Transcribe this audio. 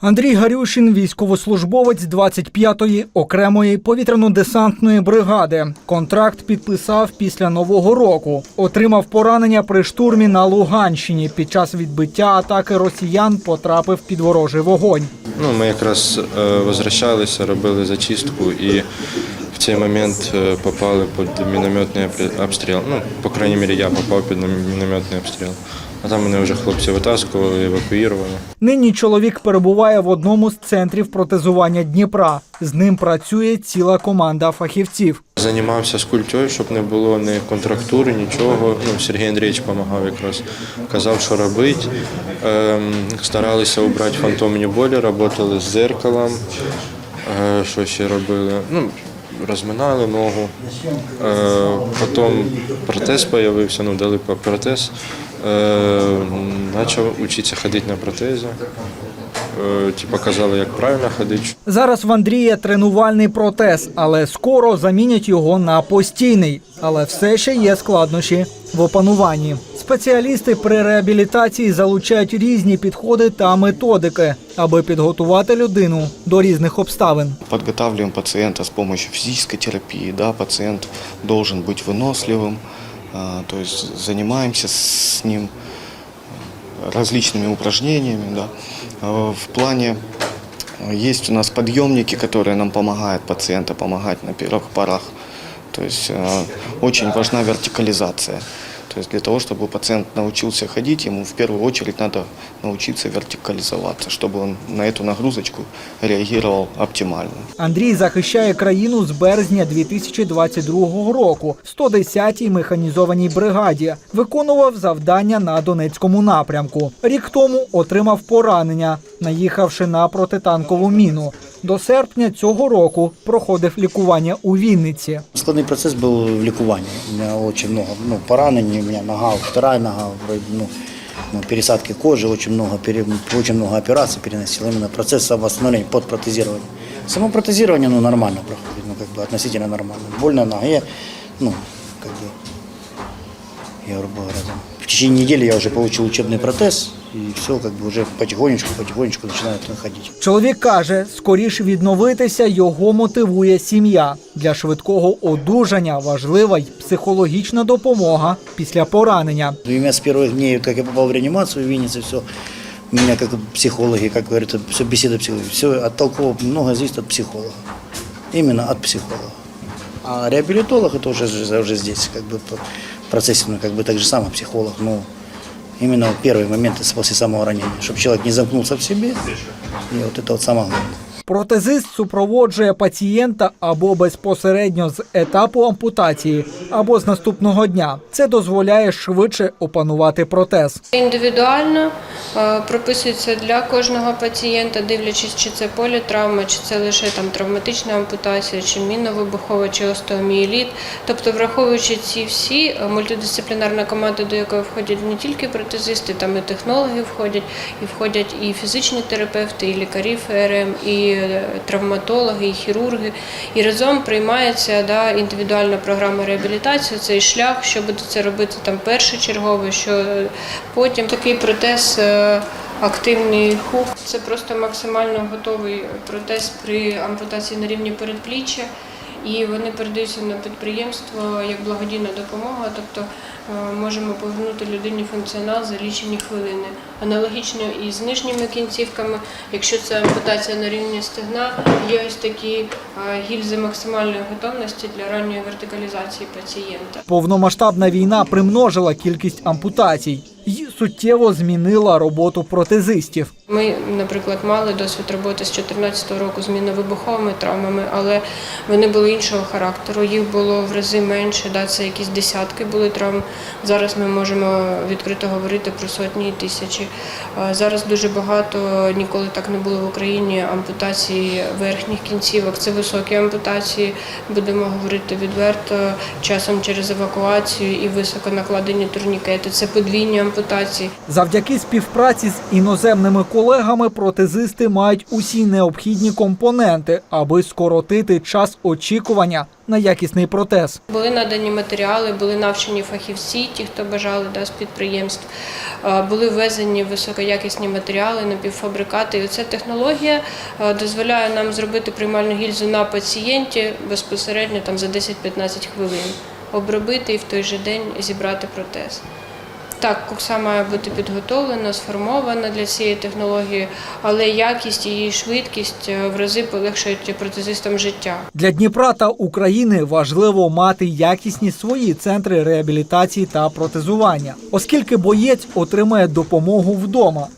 Андрій Гарюшин, військовослужбовець 25-ї окремої повітряно-десантної бригади. Контракт підписав після нового року. Отримав поранення при штурмі на Луганщині. Під час відбиття атаки росіян потрапив під ворожий вогонь. Ну, ми якраз е, возвращалися, робили зачистку і в цей момент е, попали під мінометний обстріл-. Ну, по крайній мірі, я попав під мінометний обстріл. А там мене вже хлопці витаскували, евакуювали. Нині чоловік перебуває в одному з центрів протезування Дніпра. З ним працює ціла команда фахівців. Займався скульптурою, щоб не було ні контрактури, нічого. Ну, Сергій Андрійович допомагав якраз. Казав, що робити. Ем, старалися обрати фантомні болі, працювали з зеркалом. Е, що ще робили? Ну, розминали ногу. Е, потім протез з'явився, ну, дали протез. Е, почав вчитися ходити на протезі. Е, ті показали, як правильно ходити. Зараз в Андрія тренувальний протез, але скоро замінять його на постійний. Але все ще є складнощі в опануванні. Спеціалісти при реабілітації залучають різні підходи та методики, аби підготувати людину до різних обставин. Подготавливаем пациента с помощью физической терапии. Да, пациент должен быть выносливым, а, то есть занимаемся с ним различными упражнениями. Да. А, В плане а, есть у нас подъемники, которые нам помогают пациента помогать на первых порах. То есть а, очень важна вертикализация. То есть для того, чтобы пациент научился ходить, ему в первую очередь надо научиться вертикализоваться, чтобы он на эту нагрузочку реагировал оптимально. Андрій захищає країну з березня 2022 року в 110-й механізованій бригаді. Виконував завдання на Донецькому напрямку. Рік тому отримав поранення, наїхавши на протитанкову міну. До серпня цього року проходив лікування у Вінниці. Складний процес був в лікуванні. У мене дуже много ну, поранень, у мене нога, вторая нога, вроде, ну, ну, пересадки кожи, очень много, пере, очень много операций переносил. Именно процесс восстановления под протезирование. Само протезирование ну, нормально проходит, ну, как бы относительно нормально. Боль на ноге, ну, как бы, я грубо говоря, там, в течение недели я уже получил учебный протез, и все, как бы уже потихонечку, потихонечку начинает ходить. Чоловік каже, скоріш відновитися його мотивує сім'я. Для швидкого одужання важлива й психологічна допомога після поранення. У меня с первых дней, как я попал в реанимацию в Виннице, все, меня как психологи, как говорится, все беседа психологи, все от толкового много зависит от психолога. Именно от психолога. А реабилитолог это уже, уже здесь, как бы по процессе, ну, как бы так же самое психолог, ну, именно в первые моменты после самого ранения, чтобы человек не замкнулся в себе, и вот это вот самое главное. Протезист супроводжує пацієнта або безпосередньо з етапу ампутації, або з наступного дня. Це дозволяє швидше опанувати протез. Індивідуально е, прописується для кожного пацієнта, дивлячись, чи це політравма, чи це лише там травматична ампутація, чи мінно-вибухова, чи остеоміеліт. Тобто, враховуючи ці всі, е, мультидисциплінарна команда, до якої входять не тільки протезисти, там і технологи входять, і входять і фізичні терапевти, і лікарі ФРМ, і травматологи, і хірурги. І разом приймається да, індивідуальна програма реабілітації, цей шлях, що буде це робити там першочергово, що потім такий протез. е, Активний хук це просто максимально готовий протез при ампутації на рівні передпліччя, і вони передаються на підприємство як благодійна допомога, тобто е, можемо повернути людині функціонал за лічені хвилини. Аналогічно і з нижніми кінцівками, якщо це ампутація на рівні стегна, є ось такі гільзи максимальної готовності для ранньої вертикалізації пацієнта. Повномасштабна війна примножила кількість ампутацій і суттєво змінила роботу протезистів. Ми, наприклад, мали досвід роботи з 2014 року з міновибуховими травмами, але вони були іншого характеру. Їх було в рази менше, да, це якісь десятки були травм. Зараз ми можемо відкрито говорити про сотні і тисячі. Зараз дуже багато ніколи так не було в Україні ампутації верхніх кінцівок. Це високі ампутації, будемо говорити відверто, часом через евакуацію і високонакладені турнікети. Це подвійні ампутації. Завдяки співпраці з іноземними колегами протезисти мають усі необхідні компоненти, аби скоротити час очікування на якісний протез. Були надані матеріали, були навчені фахівці, ті, хто бажали да, з підприємств. Були ввезені високоякісні матеріали, напівфабрикати. І ця технологія дозволяє нам зробити приймальну гільзу на пацієнті безпосередньо там, за 10-15 хвилин, обробити і в той же день зібрати протез. Так, кукса має бути підготовлена, сформована для цієї технології, але якість її швидкість е, в рази полегшують протезистам життя. Для Дніпра та України важливо мати якісні свої центри реабілітації та протезування, оскільки боєць отримає допомогу вдома.